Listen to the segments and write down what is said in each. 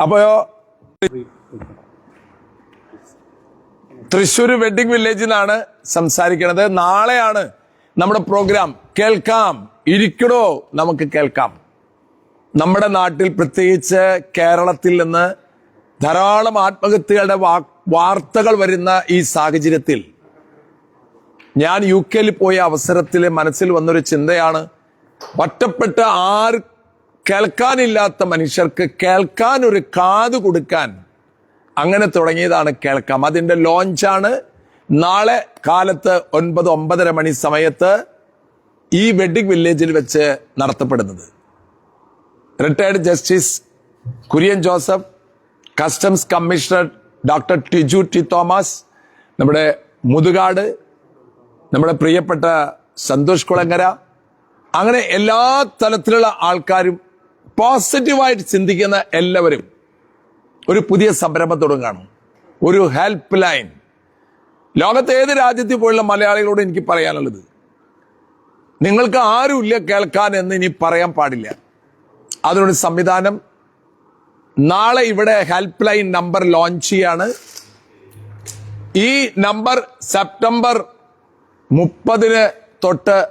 അപ്പോയോ? Thrissur wedding വില്ലേജിൽ നിന്നാണ് സംസാരിക്കുന്നത് നാളെയാണ് നമ്മുടെ പ്രോഗ്രാം. കേൾക്കാം. ഇരിക്കണോ നമുക്ക് കേൾക്കാം. നമ്മുടെ നാട്ടിൽ പ്രത്യേകിച്ച് കേരളത്തിൽ നിന്ന് ധാരാളം ആത്മഹത്യകളുടെ വാർത്തകൾ വരുന്ന ഈ സാഹചര്യത്തിൽ ഞാൻ യു കെയിൽ പോയ അവസരത്തിൽ മനസ്സിൽ വന്നൊരു ചിന്തയാണ് ഒറ്റപ്പെട്ട ആര് കേൾക്കാനില്ലാത്ത മനുഷ്യർക്ക് കേൾക്കാൻ ഒരു കാത് കൊടുക്കാൻ അങ്ങനെ തുടങ്ങിയതാണ് കേൾക്കാം. അതിന്റെ ലോഞ്ചാണ് നാളെ കാലത്ത് ഒൻപത് ഒമ്പതര മണി സമയത്ത് ഈ വെഡിങ് വില്ലേജിൽ വെച്ച് നടത്തപ്പെടുന്നത്. Retired justice Kurian Joseph customs commissioner doctor Tiju T Thomas നമ്മുടെ മുതുകാട് നമ്മുടെ പ്രിയപ്പെട്ട സന്തോഷ് കുളങ്ങര അങ്ങനെ എല്ലാ തലത്തിലുള്ള ആൾക്കാരും പോസിറ്റീവായിട്ട് ചിന്തിക്കുന്ന എല്ലാവരും ഒരു പുതിയ സംരംഭം തുടങ്ങുകയാണ് ഒരു ഹെൽപ്പ് ലൈൻ ലോകത്തെ ഏത് രാജ്യത്തിൽ പോയുള്ള മലയാളികളോട് എനിക്ക് പറയാനുള്ളത്? നിങ്ങൾക്ക് ആരുമില്ല കേൾക്കാൻ എന്ന് ഇനി പറയാൻ പാടില്ല. അതിനൊരു സംവിധാനം. നാളെ ഇവിടെ ഹെൽപ്പ് ലൈൻ നമ്പർ ലോഞ്ച് ചെയ്യാണ്. ഈ നമ്പർ സെപ്റ്റംബർ മുപ്പതിന് തൊട്ട്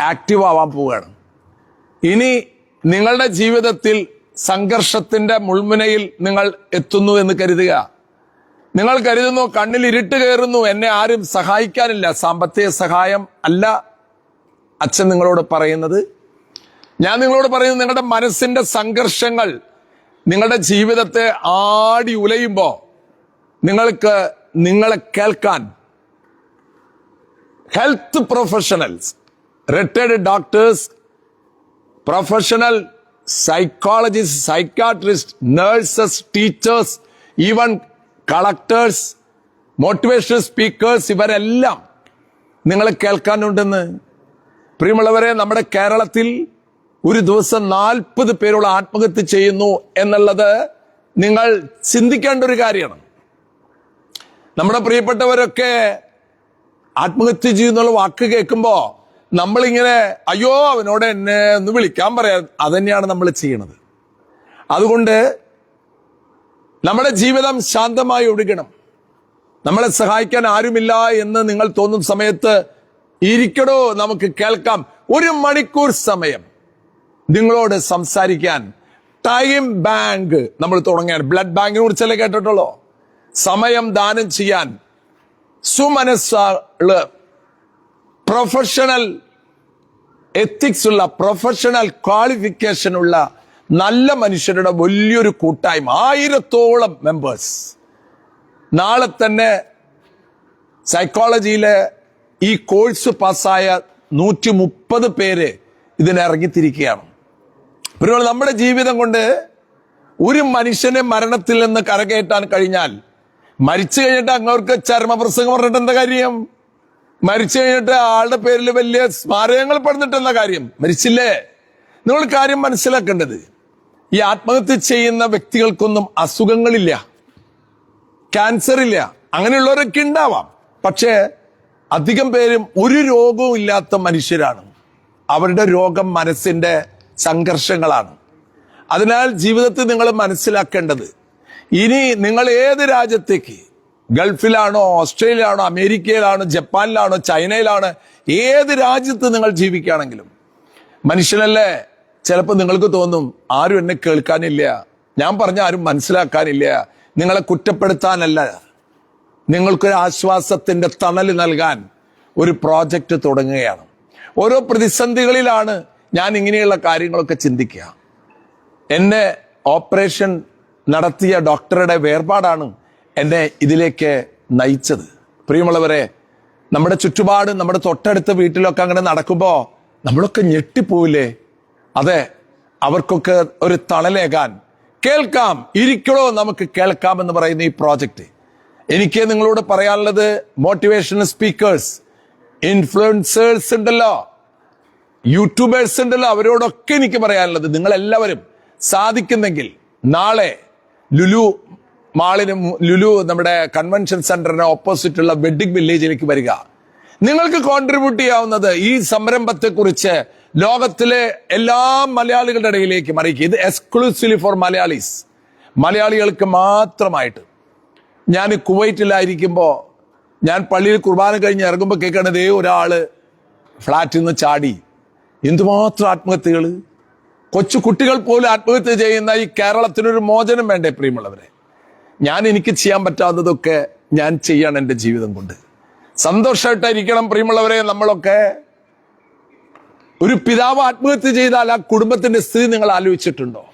ആക്റ്റീവ് ആവാൻ പോവുകയാണ്. ഇനി നിങ്ങളുടെ ജീവിതത്തിൽ സംഘർഷത്തിന്റെ മുൾമുനയിൽ നിങ്ങൾ എത്തുന്നു എന്ന് കരുതുക. നിങ്ങൾ കരുതുന്നു കണ്ണിൽ ഇരുട്ട് കയറുന്നു എന്നെ ആരും സഹായിക്കാനില്ല. സാമ്പത്തിക സഹായം അല്ല അച്ഛൻ നിങ്ങളോട് പറയുന്നത്. ഞാൻ നിങ്ങളോട് പറയുന്നത് നിങ്ങളുടെ മനസ്സിന്റെ സംഘർഷങ്ങൾ നിങ്ങളുടെ ജീവിതത്തെ ആടി ഉലയുമ്പോൾ നിങ്ങൾക്ക് നിങ്ങളെ കേൾക്കാൻ health professionals retired doctors professional psychologist psychiatrist nurses teachers even collectors motivational speakers ഇവരെല്ലാം നിങ്ങൾ കേൾക്കാനുണ്ടെന്ന്. പ്രിയമുള്ളവരെ നമ്മുടെ കേരളത്തിൽ ഒരു ദിവസം നാൽപ്പത് പേരോളം ആത്മഹത്യ ചെയ്യുന്നു എന്നുള്ളത് നിങ്ങൾ ചിന്തിക്കേണ്ട ഒരു കാര്യമാണ്. നമ്മുടെ പ്രിയപ്പെട്ടവരൊക്കെ ആത്മഹത്യ ചെയ്യുന്നുള്ള വാക്ക് കേൾക്കുമ്പോ നമ്മളിങ്ങനെ അയ്യോ അവനോട് എന്നെ ഒന്ന് വിളിക്കാൻ പറയാം തന്നെയാണ് നമ്മൾ ചെയ്യണത്. അതുകൊണ്ട് നമ്മുടെ ജീവിതം ശാന്തമായി ഒഴുകണം. നമ്മളെ സഹായിക്കാൻ ആരുമില്ല എന്ന് നിങ്ങൾ തോന്നുന്ന സമയത്ത് ഇരിക്കടോ നമുക്ക് കേൾക്കാം. ഒരു മണിക്കൂർ സമയം നിങ്ങളോട് സംസാരിക്കാൻ ടൈം ബാങ്ക് നമ്മൾ തുടങ്ങിയാണ്. ബ്ലഡ് ബാങ്കിനെ കുറിച്ചല്ലേ കേട്ടിട്ടുള്ളൂ? സമയം ദാനം ചെയ്യാൻ സുമനസ്സുള്ള പ്രൊഫഷണൽ എത്തിക്സ് ഉള്ള പ്രൊഫഷണൽ ക്വാളിഫിക്കേഷൻ ഉള്ള നല്ല മനുഷ്യരുടെ വലിയൊരു കൂട്ടായ്മ. ആയിരത്തോളം മെമ്പേഴ്സ് നാളെ തന്നെ സൈക്കോളജിയിലെ ഈ കോഴ്സ് പാസ്സായ നൂറ്റി മുപ്പത് പേര് ഇതിനിറങ്ങിത്തിരിക്കുകയാണ് പിന്നെ നമ്മുടെ ജീവിതം കൊണ്ട് ഒരു മനുഷ്യനെ മരണത്തിൽ നിന്ന് കരകയറ്റാൻ കഴിഞ്ഞാൽ മരിച്ചു കഴിഞ്ഞിട്ട് അങ്ങോർക്ക് ചരമപ്രസംഗം പറഞ്ഞിട്ട് എന്താ കാര്യം? മരിച്ചു കഴിഞ്ഞിട്ട് ആളുടെ പേരിൽ വലിയ സ്മാരകങ്ങൾ പണിതിട്ട് കാര്യം മരിച്ചില്ലേ? നിങ്ങൾ കാര്യം മനസ്സിലാക്കേണ്ടത്. ഈ ആത്മഹത്യ ചെയ്യുന്ന വ്യക്തികൾക്കൊന്നും അസുഖങ്ങളില്ല. ക്യാൻസർ ഇല്ല അങ്ങനെയുള്ളവരൊക്കെ ഉണ്ടാവാം. പക്ഷേ അധികം പേരും ഒരു രോഗവും ഇല്ലാത്ത മനുഷ്യരാണ്. അവരുടെ രോഗം മനസ്സിന്റെ സംഘർഷങ്ങളാണ്. അതിനാൽ ജീവിതത്തിൽ നിങ്ങൾ മനസ്സിലാക്കേണ്ടത് ഇനി നിങ്ങൾ ഏത് രാജ്യത്തേക്ക് ഗൾഫിലാണോ ഓസ്ട്രേലിയയിലാണോ അമേരിക്കയിലാണോ ജപ്പാനിലാണോ ചൈനയിലാണ് ഏത് രാജ്യത്ത് നിങ്ങൾ ജീവിക്കുകയാണെങ്കിലും മനുഷ്യനല്ലേ ചിലപ്പോൾ നിങ്ങൾക്ക് തോന്നും ആരും എന്നെ കേൾക്കാനില്ല ഞാൻ പറഞ്ഞ ആരും മനസ്സിലാക്കാനില്ല നിങ്ങളെ കുറ്റപ്പെടുത്താനല്ല. നിങ്ങൾക്കൊരു ആശ്വാസത്തിന്റെ തണൽ നൽകാൻ ഒരു പ്രോജക്റ്റ് തുടങ്ങുകയാണ്. ഓരോ പ്രതിസന്ധികളിലാണ് ഞാൻ ഇങ്ങനെയുള്ള കാര്യങ്ങളൊക്കെ ചിന്തിക്കുക. എന്നെ ഓപ്പറേഷൻ നടത്തിയ ഡോക്ടറുടെ വേർപാടാണ് എന്നെ ഇതിലേക്ക് നയിച്ചത്. പ്രിയമുള്ളവരെ നമ്മുടെ ചുറ്റുപാട് നമ്മുടെ തൊട്ടടുത്ത വീട്ടിലൊക്കെ അങ്ങനെ നടക്കുമ്പോൾ നമ്മളൊക്കെ ഞെട്ടിപ്പോവില്ലേ? അതെ അവർക്കൊക്കെ ഒരു തണലേകാൻ കേൾക്കാം ഇരിക്കണോ? നമുക്ക് കേൾക്കാം എന്ന് പറയുന്ന ഈ പ്രോജക്റ്റ്. എനിക്ക് നിങ്ങളോട് പറയാനുള്ളത് മോട്ടിവേഷണൽ സ്പീക്കേഴ്സ് ഇൻഫ്ലുവൻസേഴ്സ് ഉണ്ടല്ലോ. യൂട്യൂബേഴ്സ് ഉണ്ടല്ലോ അവരോടൊക്കെ എനിക്ക് പറയാനുള്ളത്. നിങ്ങളെല്ലാവരും സാധിക്കുന്നെങ്കിൽ നാളെ ലുലു മാളിന് ലുലു നമ്മുടെ കൺവെൻഷൻ സെന്ററിന് ഓപ്പോസിറ്റുള്ള വെഡിങ് വില്ലേജിലേക്ക് വരിക. നിങ്ങൾക്ക് കോൺട്രിബ്യൂട്ട് ചെയ്യാവുന്നത് ഈ സംരംഭത്തെ കുറിച്ച് ലോകത്തിലെ എല്ലാ മലയാളികളുടെ ഇടയിലേക്ക് അറിയിക്കുക ഇത് എക്സ്ക്ലൂസീവ്ലി ഫോർ മലയാളീസ്. മലയാളികൾക്ക് മാത്രമായിട്ട്. ഞാൻ കുവൈറ്റിലായിരിക്കുമ്പോൾ ഞാൻ പള്ളിയിൽ കുർബാന കഴിഞ്ഞ് ഇറങ്ങുമ്പോൾ കേൾക്കണതേ ഒരാൾ ഫ്ലാറ്റിൽ നിന്ന് ചാടി. എന്തുമാത്രം ആത്മഹത്യകൾ കൊച്ചു കുട്ടികൾ പോലും ആത്മഹത്യ ചെയ്യുന്ന ഈ കേരളത്തിനൊരു മോചനം വേണ്ടേ പ്രിയമുള്ളവരെ? ഞാൻ എനിക്ക് ചെയ്യാൻ പറ്റാത്തതൊക്കെ ഞാൻ ചെയ്യാണ് എന്റെ ജീവിതം കൊണ്ട്. സന്തോഷമായിട്ടായിരിക്കണം പ്രിയമുള്ളവരെ നമ്മളൊക്കെ. ഒരു പിതാവ് ആത്മഹത്യ ചെയ്താൽ ആ കുടുംബത്തിന്റെ സ്ഥിതി നിങ്ങൾ ആലോചിച്ചിട്ടുണ്ടോ?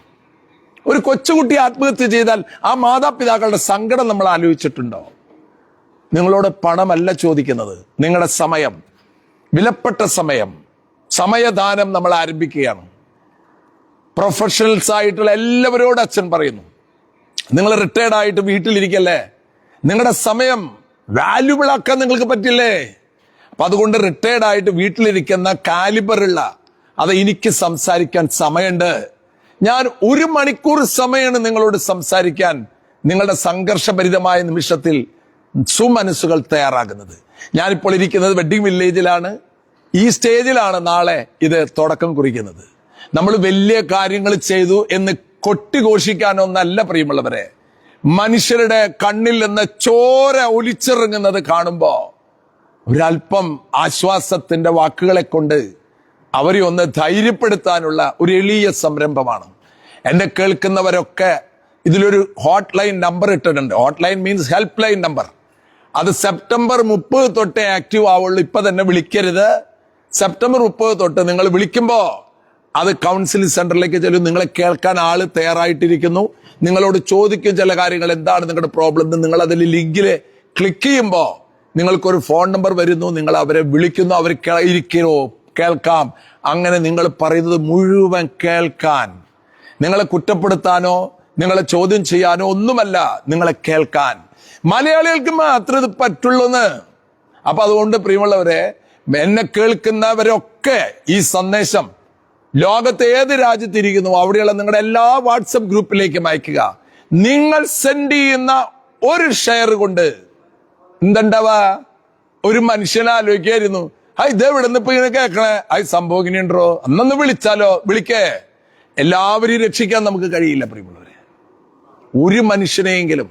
ഒരു കൊച്ചുകുട്ടി ആത്മഹത്യ ചെയ്താൽ ആ മാതാപിതാക്കളുടെ സങ്കടം നമ്മൾ ആലോചിച്ചിട്ടുണ്ടോ? നിങ്ങളോട് പണമല്ല ചോദിക്കുന്നത് നിങ്ങളുടെ സമയം വിലപ്പെട്ട സമയം സമയദാനം നമ്മൾ ആരംഭിക്കുകയാണ്. പ്രൊഫഷണൽസ് ആയിട്ടുള്ള എല്ലാവരോടും അച്ഛൻ പറയുന്നു നിങ്ങൾ റിട്ടയർഡ് ആയിട്ട് വീട്ടിലിരിക്കല്ലേ? നിങ്ങളുടെ സമയം വാല്യുബിൾ ആക്കാൻ നിങ്ങൾക്ക് പറ്റില്ലേ? അപ്പൊ അതുകൊണ്ട് റിട്ടയർഡ് ആയിട്ട് വീട്ടിലിരിക്കുന്ന കാലിബറുള്ള അത് എനിക്ക് സംസാരിക്കാൻ സമയമുണ്ട്. ഞാൻ ഒരു മണിക്കൂർ സമയമാണ് നിങ്ങളോട് സംസാരിക്കാൻ നിങ്ങളുടെ സംഘർഷഭരിതമായ നിമിഷത്തിൽ സുമനസ്സുകൾ തയ്യാറാകുന്നത്. ഞാനിപ്പോൾ ഇരിക്കുന്നത് വെഡിങ് വില്ലേജിലാണ് ഈ സ്റ്റേജിലാണ് നാളെ ഇത് തുടക്കം കുറിക്കുന്നത്. നമ്മൾ വലിയ കാര്യങ്ങൾ ചെയ്തു എന്ന് കൊട്ടിഘോഷിക്കാനൊന്നല്ല പ്രിയമുള്ളവരെ മനുഷ്യരുടെ കണ്ണിൽ നിന്ന് ചോര ഒലിച്ചിറങ്ങുന്നത് കാണുമ്പോ ഒരല്പം ആശ്വാസത്തിന്റെ വാക്കുകളെ കൊണ്ട് അവരെ ഒന്ന് ധൈര്യപ്പെടുത്താനുള്ള ഒരു എളിയ സംരംഭമാണ്. എന്നെ കേൾക്കുന്നവരൊക്കെ ഇതിലൊരു ഹോട്ട് ലൈൻ നമ്പർ ഇട്ടിട്ടുണ്ട്. Hot line means help line number. അത് സെപ്റ്റംബർ മുപ്പത് തൊട്ടേ ആക്റ്റീവ് ആവുള്ളൂ. ഇപ്പൊ തന്നെ വിളിക്കരുത്. സെപ്റ്റംബർ മുപ്പത് തൊട്ട് നിങ്ങൾ വിളിക്കുമ്പോ അത് കൗൺസിലിംഗ് സെന്ററിലേക്ക് ചെല്ലും. നിങ്ങളെ കേൾക്കാൻ ആൾ തയ്യാറായിട്ടിരിക്കുന്നു. നിങ്ങളോട് ചോദിക്കും ചില കാര്യങ്ങൾ. എന്താണ് നിങ്ങളുടെ പ്രോബ്ലം എന്ന് നിങ്ങൾ അതിൽ ലിങ്കിൽ ക്ലിക്ക് ചെയ്യുമ്പോൾ നിങ്ങൾക്കൊരു ഫോൺ നമ്പർ വരുന്നു. നിങ്ങൾ അവരെ വിളിക്കുന്നു. അവർ ഇരിക്കോ? കേൾക്കാം. അങ്ങനെ നിങ്ങൾ പറയുന്നത് മുഴുവൻ കേൾക്കാൻ. നിങ്ങളെ കുറ്റപ്പെടുത്താനോ നിങ്ങളെ ചോദ്യം ചെയ്യാനോ ഒന്നുമല്ല നിങ്ങളെ കേൾക്കാൻ. മലയാളികൾക്ക് മാത്രമേ ഇത് പറ്റുള്ളൂന്ന്. അപ്പൊ അതുകൊണ്ട് പ്രിയമുള്ളവരെ എന്നെ കേൾക്കുന്നവരൊക്കെ ഈ സന്ദേശം ലോകത്തെ ഏത് രാജ്യത്തിരിക്കുന്നു അവിടെയുള്ള നിങ്ങളുടെ എല്ലാ വാട്സപ്പ് ഗ്രൂപ്പിലേക്കും അയക്കുക. നിങ്ങൾ സെൻഡ് ചെയ്യുന്ന ഒരു ഷെയർ കൊണ്ട് എന്തണ്ടവ? ഒരു മനുഷ്യനെ ആലോചിക്കായിരുന്നു. ഹൈ ഇത് എവിടെ നിന്ന് ഇപ്പൊ ഇങ്ങനെ കേൾക്കണേ. ഹൈ സംഭവം ഇങ്ങനെയുണ്ടോ അന്നൊന്ന് വിളിച്ചാലോ? വിളിക്കേ. എല്ലാവരെയും രക്ഷിക്കാൻ നമുക്ക് കഴിയില്ല പ്രിയമുള്ളവരെ. ഒരു മനുഷ്യനെയെങ്കിലും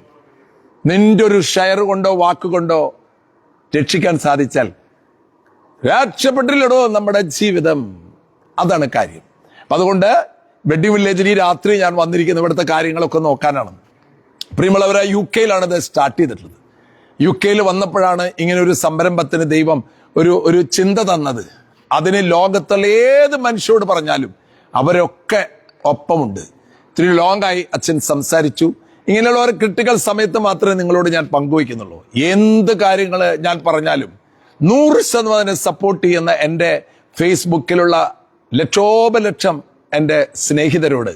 നിന്റെ ഒരു ഷെയർ കൊണ്ടോ വാക്കുകൊണ്ടോ രക്ഷിക്കാൻ സാധിച്ചാൽ രക്ഷപ്പെട്ടില്ലടോ നമ്മുടെ ജീവിതം. അതാണ് കാര്യം. അപ്പൊ അതുകൊണ്ട് വെഡ്ഡി വില്ലേജിൽ ഈ രാത്രി ഞാൻ വന്നിരിക്കുന്ന ഇവിടുത്തെ കാര്യങ്ങളൊക്കെ നോക്കാനാണ്. പ്രിയമുള്ളവരെ യു കെയിലാണ് ഇത് സ്റ്റാർട്ട് ചെയ്തിട്ടുള്ളത്. യു കെയിൽ വന്നപ്പോഴാണ് ഇങ്ങനെ ഒരു സംരംഭത്തിന് ദൈവം ഒരു ഒരു ചിന്ത തന്നത്. അതിന് ലോകത്തുള്ള ഏത് മനുഷ്യരോട് പറഞ്ഞാലും അവരൊക്കെ ഒപ്പമുണ്ട്. ഇത്തിരി ലോങ് ആയി അച്ഛൻ സംസാരിച്ചു. ഇങ്ങനെയുള്ള ഒരു ക്രിട്ടിക്കൽ സമയത്ത് മാത്രമേ നിങ്ങളോട് ഞാൻ പങ്കുവയ്ക്കുന്നുള്ളൂ. എന്ത് കാര്യങ്ങൾ ഞാൻ പറഞ്ഞാലും നൂറ് ശതമാനം സപ്പോർട്ട് ചെയ്യുന്ന എന്റെ ഫേസ്ബുക്കിലുള്ള ലക്ഷോപലക്ഷം എന്റെ സ്നേഹിതരോട്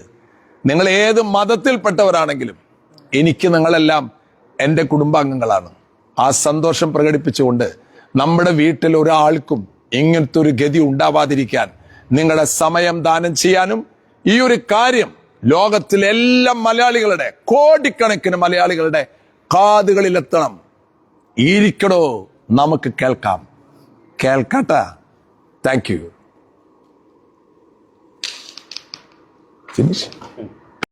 നിങ്ങൾ ഏത് മതത്തിൽപ്പെട്ടവരാണെങ്കിലും എനിക്ക് നിങ്ങളെല്ലാം എന്റെ കുടുംബാംഗങ്ങളാണ്. ആ സന്തോഷം പ്രകടിപ്പിച്ചുകൊണ്ട് നമ്മുടെ വീട്ടിൽ ഒരാൾക്കും ഇങ്ങനത്തെ ഒരു ഗതി ഉണ്ടാവാതിരിക്കാൻ നിങ്ങളുടെ സമയം ദാനം ചെയ്യാനും ഈ ഒരു കാര്യം ലോകത്തിലെ എല്ലാ മലയാളികളുടെ കോടിക്കണക്കിന് മലയാളികളുടെ കാതുകളിലെത്തണം. ഇരിക്കടോ നമുക്ക് കേൾക്കാം. കേൾക്കട്ട. Thank you. Finish?